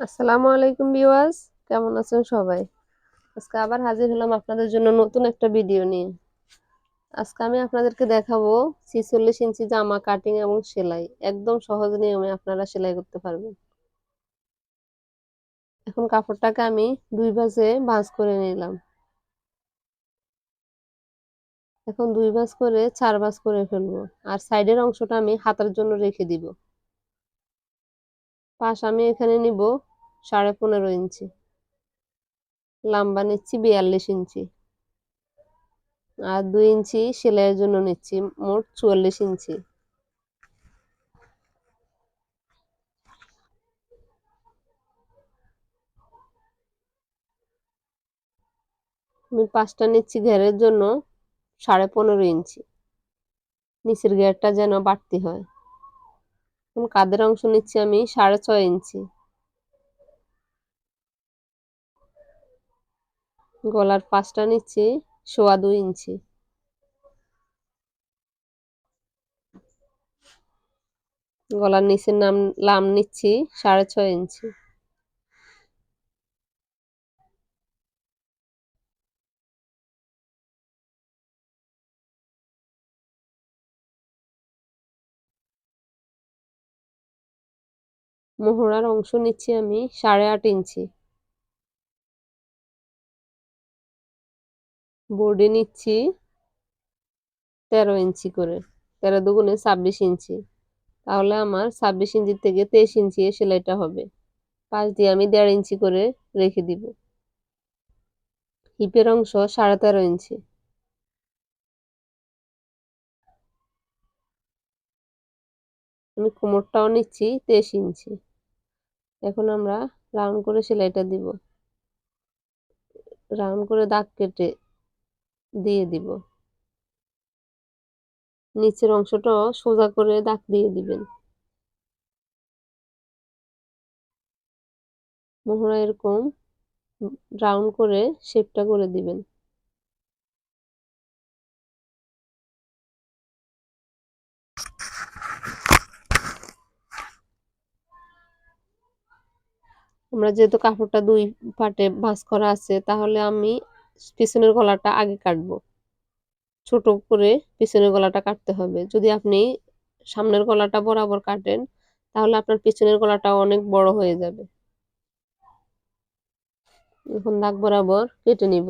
আসসালামু আলাইকুম ভিউয়ার্স, কেমন আছেন সবাই? আজকে আবার হাজির হলাম আপনাদের জন্য নতুন একটা ভিডিও নিয়ে। আজকে আমি আপনাদেরকে দেখাবো ছিচল্লিশ ইঞ্চি জামা কাটিং এবং সেলাই। একদম সহজ নিয়মে আপনারা সেলাই করতে পারবেন। এখন কাপড়টাকে আমি দুই ভাঁজে ভাঁজ করে নিলাম। এখন দুই ভাঁজ করে চার ভাঁজ করে ফেলব। আর সাইডের অংশটা আমি হাতার জন্য রেখে দিব। পাশ আমি এখানে নিব সাড়ে পনেরো ইঞ্চি। লম্বা নিচ্ছি বিয়াল্লিশ ইঞ্চি। আর দুই ইঞ্চি সেলাইয়ের জন্য নিচ্ছি মোট চুয়াল্লিশ ইঞ্চি। আমি পাঁচটা নিচ্ছি ঘেরের জন্য সাড়ে পনেরো ইঞ্চি। নিচের ঘেরটা যেন বাড়তি হয়। কাদের অংশ নিচ্ছি আমি? সাড়ে ছয় ইঞ্চি। গলার পাঁচটা নিচ্ছি, সোয়া দুই ইঞ্চি। গলার নিচের নাম, লাম নিচ্ছি, সাড়ে ছয় ইঞ্চি। মোহরার অংশ নিচ্ছি আমি সাড়ে আট ইঞ্চি। বোর্ডে নিচ্ছি তেরো ইঞ্চি করে। তেরো দুগুণে ছাব্বিশ ইঞ্চি। তাহলে আমার ছাব্বিশ ইঞ্চি থেকে তেইশ ইঞ্চি সেলাইটা হবে। পাশ দিয়ে আমি দেড় ইঞ্চি করে রেখে দিব। হিপের অংশ সাড়ে তেরো ইঞ্চি। আমি কোমরটাও নিচ্ছি তেইশ ইঞ্চি। এখন আমরা রাউন্ড করে সেলাইটা দিব। রাউন্ড করে দাগ কেটে দিয়ে দিব। নিচের অংশটা সোজা করে দাগ দিয়ে দিবেন। মোহরা এরকম রাউন্ড করে শেপটা করে দিবেন। আমরা যেহেতু কাপড়টা দুই পাটে ভাঁজ করা আছে, তাহলে আমি পিছনের গলাটা আগে কাটবো। ছোট করে পিছনের গলাটা কাটতে হবে। যদি আপনি সামনের গলাটা বরাবর কাটেন, তাহলে আপনার পিছনের গলাটা অনেক বড় হয়ে যাবে। এখন দাগ বরাবর কেটে নিব।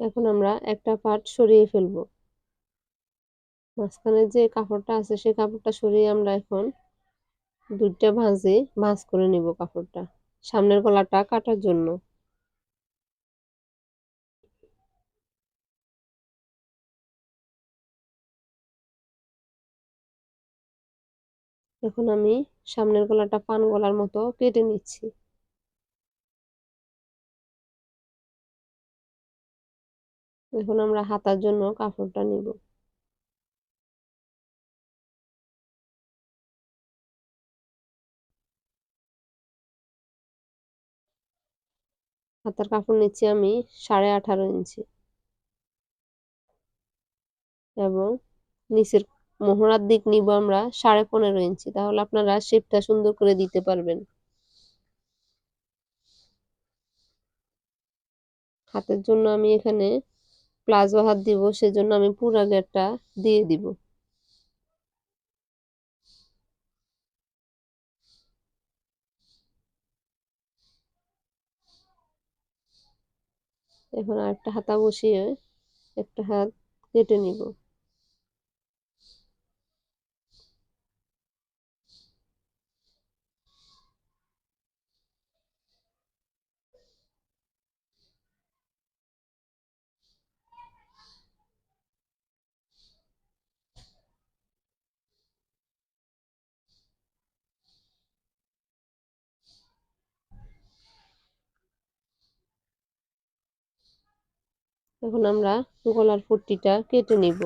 এখন আমরা একটা পার্ট সরিয়ে ফেলব। মাঝখানে যে কাপড়টা আছে সেই কাপড়টা সরিয়ে আমরা এখন দুইটা ভাঁজে ভাঁজ করে নিব কাপড়টা, সামনের গলাটা কাটার জন্য। এখন আমি সামনের গলাটা পান গলার মতো কেটে নিচ্ছি। এখন আমরা হাতার জন্য কাপড়টা নিব। হাতার কাপড় নিচ্ছি আমি সাড়ে আঠারো ইঞ্চি। এবং নিচের মোহরার দিক নিব আমরা সাড়ে পনেরো ইঞ্চি। তাহলে আপনারা শেপটা সুন্দর করে দিতে পারবেন। হাতের জন্য আমি এখানে প্লাজো হাত দিব, সেজন্য আমি পুরা গেটটা দিয়ে দিব। এখন আরেকটা হাতা বসিয়ে একটা হাত কেটে নিব। এখন আমরা গলার পট্টিটা কেটে নিব।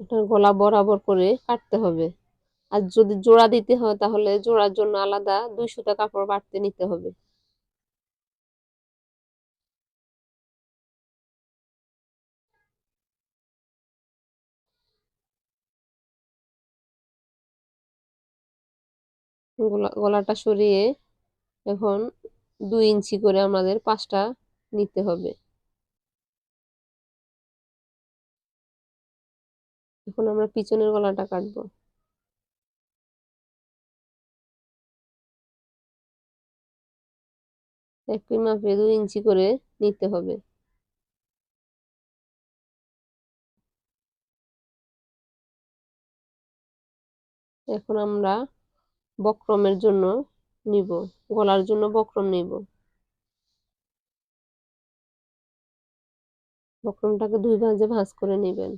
এটা গলা বরাবর করে কাটতে হবে। আর যদি জোড়া দিতে হয় তাহলে জোড়ার জন্য আলাদা দুই সুতা কাপড় বাড়তে নিতে হবে। গলাটা সরিয়ে এখন দুই ইঞ্চি করে আমাদের পাঁচটা নিতে হবে। এখন আমরা পিছনের গলাটা কাটবো। একই মাপে দুই ইঞ্চি করে নিতে হবে। এখন আমরা বক্রমের জন্য নিব, গলার জন্য বক্রম নিব। বক্রমটাকে দুই ভাঁজে ভাঁজ করে নেবেন।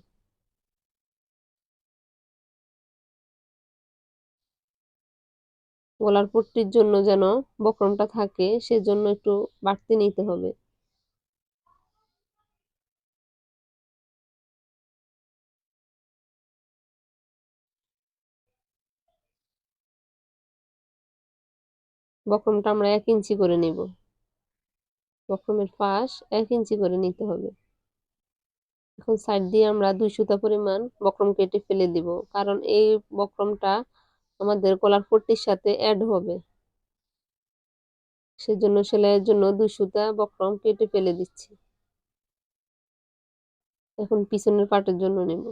গলার পট্টির জন্য যেন বক্রমটা থাকে, সেজন্য একটু বাড়তি নিতে হবে। বক্রমটা আমরা এক ইঞ্চি করে নিব। বক্রমের পাশ এক ইঞ্চি করে নিতে হবে। এখন সাইড দিয়ে আমরা দুই সুতা পরিমাণ বক্রম কেটে ফেলে দিব, কারণ এই বক্রমটা আমাদের কলার পট্টির সাথে অ্যাড হবে। সেজন্য সেলাইয়ের জন্য দুই সুতা বক্রম কেটে ফেলে দিচ্ছি। এখন পিছনের পাটের জন্য নেব।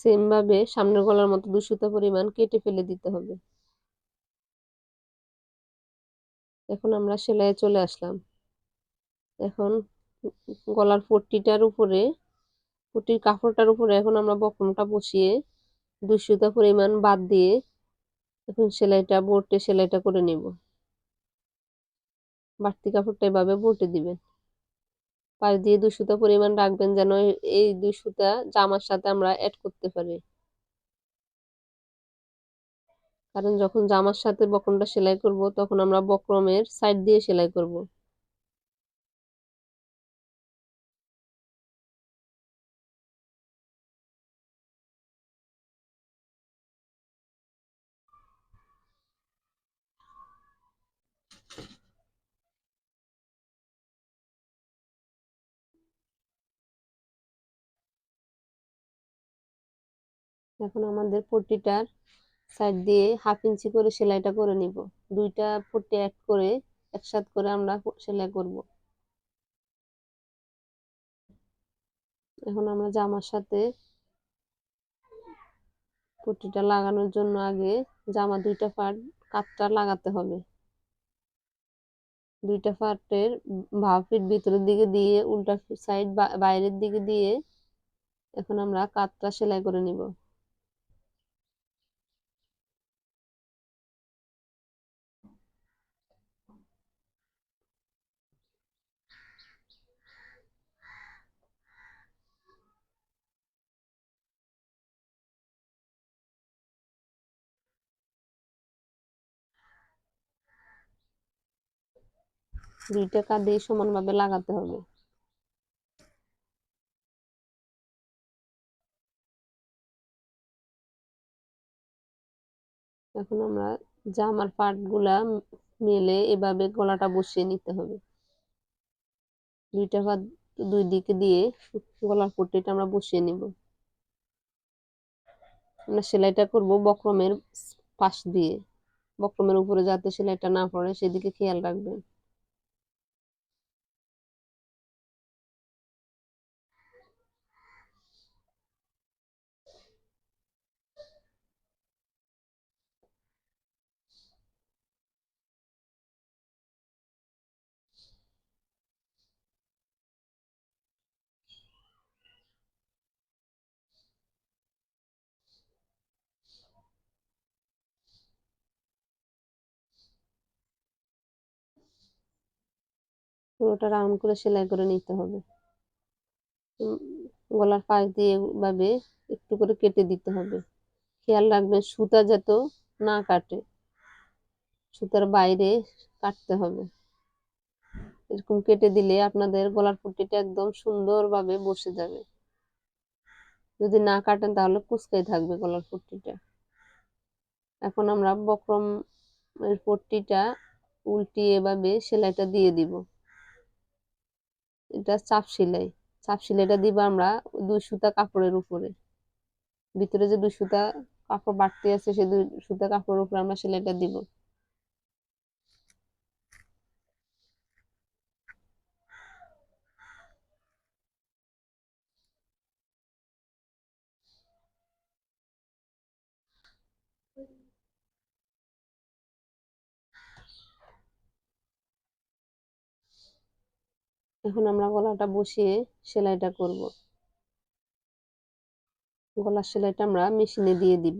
সেম ভাবে সামনের গলার মতো দুই সুতা পরিমাণ কেটে ফেলে দিতে হবে। এখন আমরা সেলাইয়ে চলে আসলাম। এখন গলার পট্টিটার উপরে, পট্টির কাপড়টার উপরে এখন আমরা বক্রমটা বসিয়ে দুই সুতা পরিমাণ বাদ দিয়ে এখন সেলাইটা, বোর্টে সেলাইটা করে নিব। বাড়তি কাপড়টা এভাবে বোর্টে দিবেন। পাশ দিয়ে দুই সুতা পরিমাণ রাখবেন যেন এই দুই সুতা জামার সাথে আমরা অ্যাড করতে পারি। কারণ যখন জামার সাথে বক্রমটা সেলাই করব, তখন আমরা বক্রমের সাইড দিয়ে সেলাই করব। এখন আমাদের পট্টিটার সাইড দিয়ে হাফ ইঞ্চি করে সেলাইটা করে নিব। দুইটা পট্টি এক করে একসাথ করে আমরা সেলাই করব। এখন আমরা জামার সাথে পট্টিটা লাগানোর জন্য আগে জামা দুইটা পার্ট কাতটা লাগাতে হবে। দুইটা পার্টের ভাব ফিট ভিতরের দিকে দিয়ে উল্টা সাইড বাইরের দিকে দিয়ে এখন আমরা কাতটা সেলাই করে নিব। দুইটা কাঁধে সমানভাবে লাগাতে হবে। এখন আমরা জামারগুলা মেলে এভাবে গলাটা বসিয়ে নিতে হবে। দুইটা পাট দুই দিকে দিয়ে গলার পট্টিটা আমরা বসিয়ে নিব। আমরা সেলাইটা করব বক্রমের পাশ দিয়ে। বক্রমের উপরে যাতে সেলাইটা না পড়ে সেদিকে খেয়াল রাখবেন। পুরোটা রাউন্ড করে সেলাই করে নিতে হবে। গলার পাশ দিয়ে এভাবে একটু করে কেটে দিতে হবে। খেয়াল রাখবেন সুতা যাতে না কাটে, সুতার বাইরে কাটতে হবে। এরকম কেটে দিলে আপনাদের গলার পট্টিটা একদম সুন্দরভাবে বসে যাবে। যদি না কাটেন তাহলে কুচকাই থাকবে গলার পট্টিটা এখন আমরা বক্রম পট্টিটা উল্টিয়ে এভাবে সেলাইটা দিয়ে দিব। এটা চাপ সেলাই। চাপ সেলাইটা দিব আমরা দুই সুতা কাপড়ের উপরে। ভিতরে যে দুই সুতা কাপড় বাড়তি আছে সেই দুই সুতা কাপড়ের উপরে আমরা সেলাইটা দিব। এখন আমরা গলাটা বসিয়ে সেলাইটা করব। গলার সেলাইটা আমরা মেশিনে দিয়ে দিব।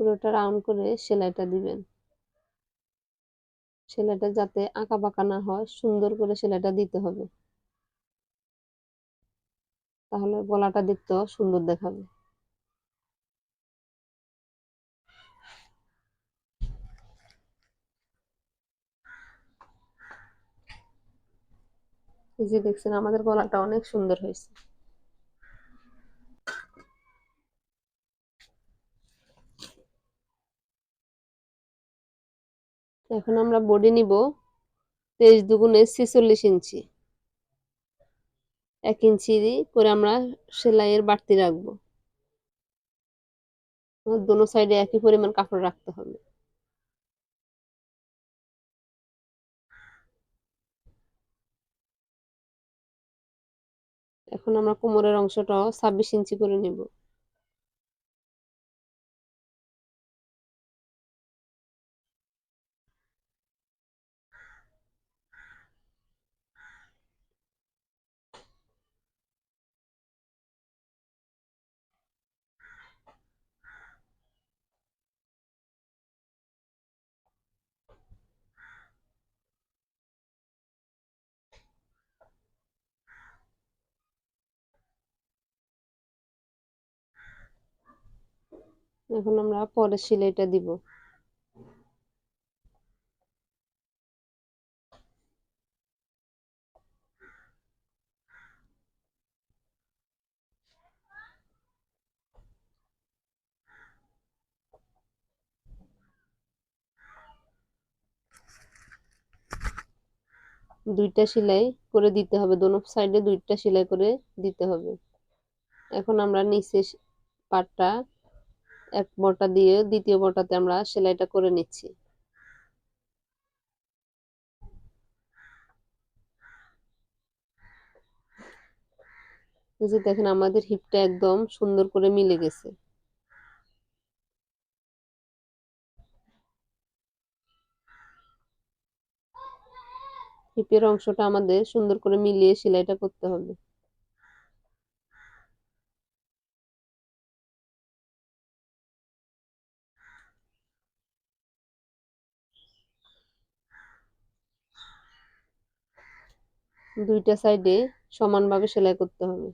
পুরোটা রাউন্ড করে সেলাইটা দিবেন। সেলাইটা যাতে আঁকা বাঁকা না হয়, সুন্দর করে সেলাইটা দিতে হবে। তাহলে গলাটা দেখতেও সুন্দর দেখাবে। এই যে দেখছেন, আমাদের গলাটা অনেক সুন্দর হয়েছে। এখন আমরা বডি নিব তেইশ দুগুণে ছেচল্লিশ ইঞ্চি। এক ইঞ্চি করে আমরা সেলাইয়ের বাড়তি রাখব। দোনো সাইডে একই পরিমাণ কাপড় রাখতে হবে। এখন আমরা কোমরের অংশটাও ছাব্বিশ ইঞ্চি করে নিব। এখন আমরা পরের সেলাইটা দিব। দুইটা সেলাই করে দিতে হবে, দোনো সাইডে দুইটা সেলাই করে দিতে হবে। এখন আমরা নিচে পাটটা এক বটা দিয়ে দ্বিতীয় বটাতে আমরা সেলাইটা করে নিচ্ছি। যে দেখেন আমাদের হিপটা একদম সুন্দর করে মিলে গেছে। হিপের অংশটা আমাদের সুন্দর করে মিলিয়ে সেলাইটা করতে হবে। দুইটা সাইডে সমানভাবে সেলাই করতে হবে।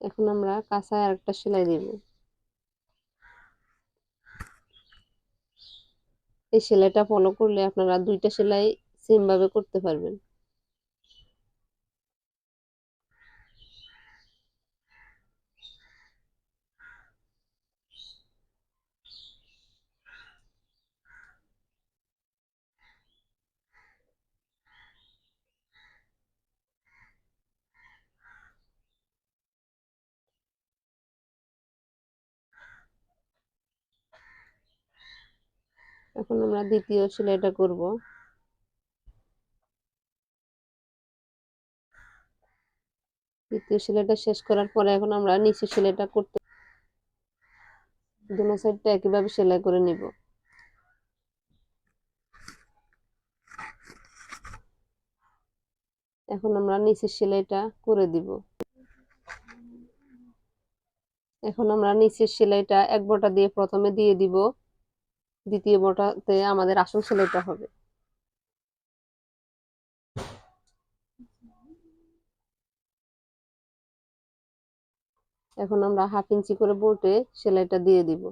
এখন আমরা কাঁচায় আরেকটা সেলাই দেব। এই সেলাইটা ফলো করলে আপনারা দুইটা সেলাই সেম ভাবে করতে পারবেন। এখন আমরা দ্বিতীয় সেলাইটা করব। দ্বিতীয় সেলাইটা শেষ করার পরে এখন আমরা নিচের সেলাইটা করতে দুনো সাইডটা একইভাবে সেলাই করে নিব। এখন আমরা নিচের সেলাইটা করে দিব। এখন আমরা নিচের সেলাইটা এক বটা দিয়ে প্রথমে দিয়ে দিব। দ্বিতীয় বটাতে আমাদের আসল সেলাইটা হবে। এখন আমরা হাফ ইঞ্চি করে বোটে সেলাইটা দিয়ে দিব।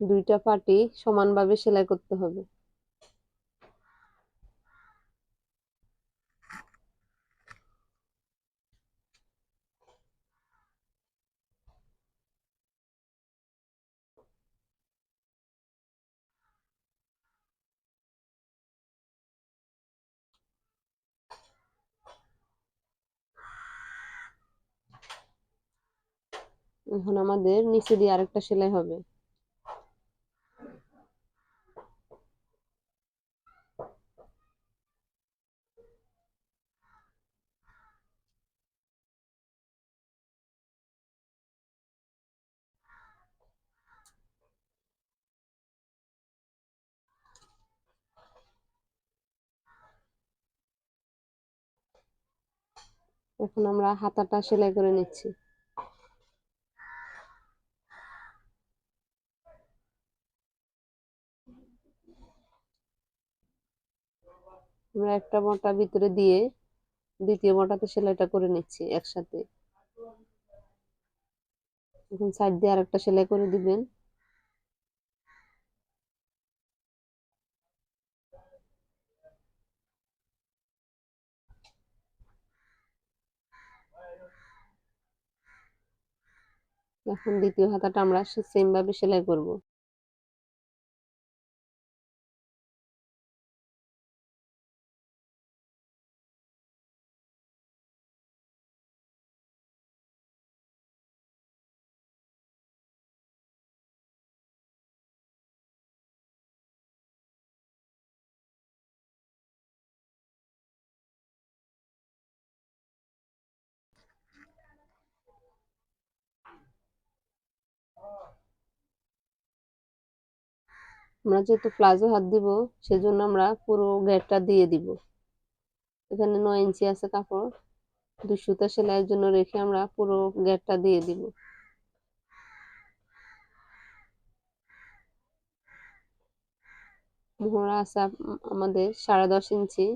দুইটা পাটি সমানভাবে সেলাই করতে হবে। এখন আমাদের নিচে দিয়ে আরেকটা সেলাই হবে। এখন আমরা হাতাটা সেলাই করে নিচ্ছি। আমরা একটা মোটা ভিতরে দিয়ে দ্বিতীয় মোটাতে সেলাইটা করে নিচ্ছি একসাথে। এখন সাইড দিয়ে আরেকটা সেলাই করে দিবেন। এখন দ্বিতীয় হাতাটা আমরা সেম ভাবে সেলাই করব। আমরা যেহেতু প্লাজো হাত দিব, সেজন্য আমরা পুরো গ্যাপটা দিয়ে দিব। এখানে নয় ইঞ্চি আছে কাপড়। দুই সুতা সেলাইয়ের জন্য রেখে আমরা পুরো গ্যাপটা দিয়ে দিব। মোহরা আছে আমাদের সাড়ে দশ ইঞ্চি।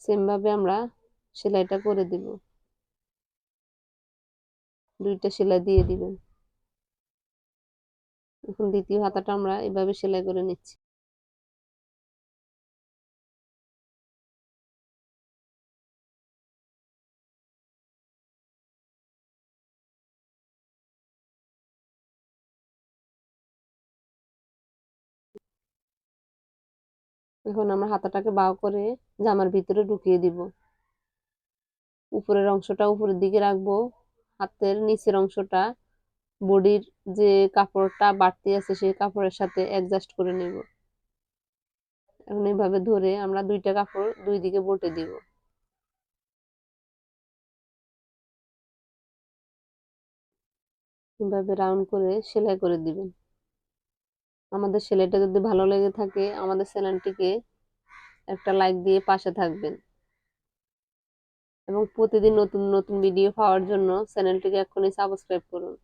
সেমভাবে আমরা সেলাইটা করে দিব। দুইটা সেলাই দিয়ে দিবেন। এখন দ্বিতীয় হাতাটা আমরা এভাবে সেলাই করে নিচ্ছি। এখন আমরা হাতাটাকে বাও করে জামার ভিতরে ঢুকিয়ে দিব। উপরের অংশটা উপরের দিকে রাখব। হাতের নিচের অংশটা বডির যে কাপড়টা বাড়তি আছে সেই কাপড়ের সাথে অ্যাডজাস্ট করে নেব। এখন এইভাবে ধরে আমরা দুইটা কাপড় দুই দিকে বটে দিব। এভাবে রাউন্ড করে সেলাই করে দিবেন। আমাদের সেলাইটা যদি ভালো লেগে থাকে, আমাদের চ্যানেলটিকে একটা লাইক দিয়ে পাশে থাকবেন। এবং প্রতিদিন নতুন নতুন ভিডিও পাওয়ার জন্য চ্যানেলটিকে এক্ষুনি সাবস্ক্রাইব করুন।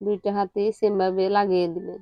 দুইটা হাতে সেম ভাবে লাগিয়ে দিবেন